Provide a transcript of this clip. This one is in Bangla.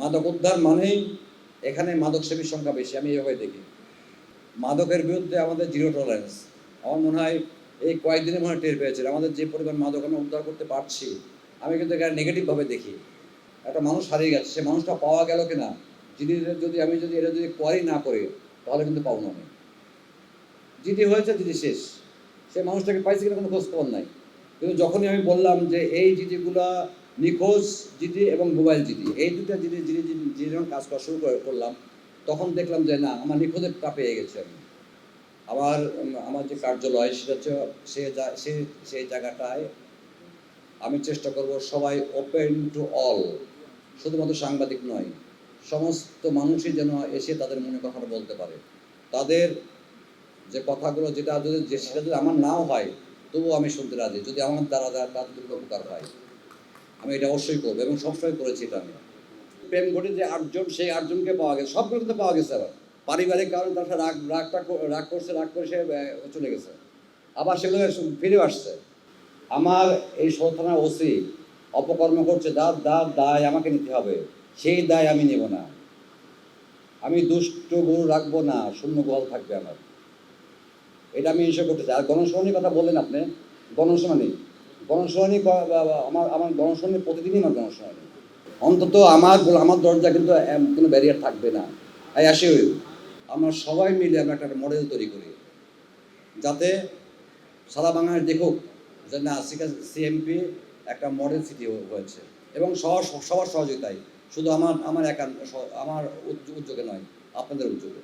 মাদক উদ্ধার মানেই এখানে মাদক সেবীর সংখ্যা বেশি, আমি এভাবে দেখি। মাদকের বিরুদ্ধে আমাদের জিরো টলারেন্স আমার মনে হয় এই কয়েকদিনের মনে হয় টের পেয়েছে আমাদের যে পরিমাণ মাদক আমরা উদ্ধার করতে পারছি, আমি কিন্তু এখানে নেগেটিভভাবে দেখি। একটা মানুষ হারিয়ে গেছে, সে মানুষটা পাওয়া গেল কিনা, যিনি যদি আমি যদি এটা যদি কোয়ারি না করি, তাহলে কিন্তু পাবো না আমি। জিডি হয়েছে জিডি শেষ, সে মানুষটাকে পাইছে কিনা কোনো খোঁজ খবর নাই। কিন্তু যখনই আমি বললাম যে এই জিডিগুলা নিখোঁজ জিডি এবং মোবাইল জিডি। এই দুটা জিডি জিডি জিডি যখন কাজ করা শুরু করে- করলাম, তখন দেখলাম যে, না, আমার নিখোঁজেরটা পেয়ে গেছে আমি। আমার আমার যে কার্যালয়, সেটা হচ্ছে সে সে সেই জায়গাটায় আমি চেষ্টা করব সবাই ওপেন টু অল শুধুমাত্র সাংবাদিক নয়, সমস্ত মানুষই যেন এসে তাদের মনে কথাটা বলতে পারে। তাদের যে কথাগুলো, যেটা যদি সেটা যদি আমার নাও হয়, তবুও আমি শুনতে রাজি। যদি আমার দ্বারা তাদের উপকার হয়। আমি এটা অবশ্যই করব এবং সবসময় করেছি এটা আমি। প্রেম ঘটে যে আটজন, সেই আটজনকে পাওয়া গেছে। সবগুলো কিন্তু পাওয়া গেছে আবার। পারিবারিক কারণে তার সাথে রাগ রাগটা রাগ করছে, রাগ করে সে চলে গেছে। আবার সেগুলো ফিরে আসছে। আমার এই সৌথানার ওসি অপকর্ম করছে তার তার দায় আমাকে নিতে হবে। সেই দায় আমি নেব না। আমি দুষ্ট, গরু রাখব না। শূন্য গোয়াল থাকবে আমার। এটা আমি ইস্যু করতে চাই আর গণশুনানির কথা বললেন আপনি? গণশুনানি গণশুনানি আমার আমার গণশুনানি প্রতিদিনই আমার গণশুনানি অন্তত আমার আমার দরজা কিন্তু কোনো ব্যারিয়ার থাকবে না। আই আসি আমরা সবাই মিলে আমরা একটা মডেল তৈরি করি। যাতে সারা বাংলায় দেখুক যে না সিএমপি একটা মডেল সিটি হয়েছে। এবং সবার সবার সহযোগিতায়। শুধু আমার আমার একা আমার উদ্যোগে নয়, আপনাদের উদ্যোগে।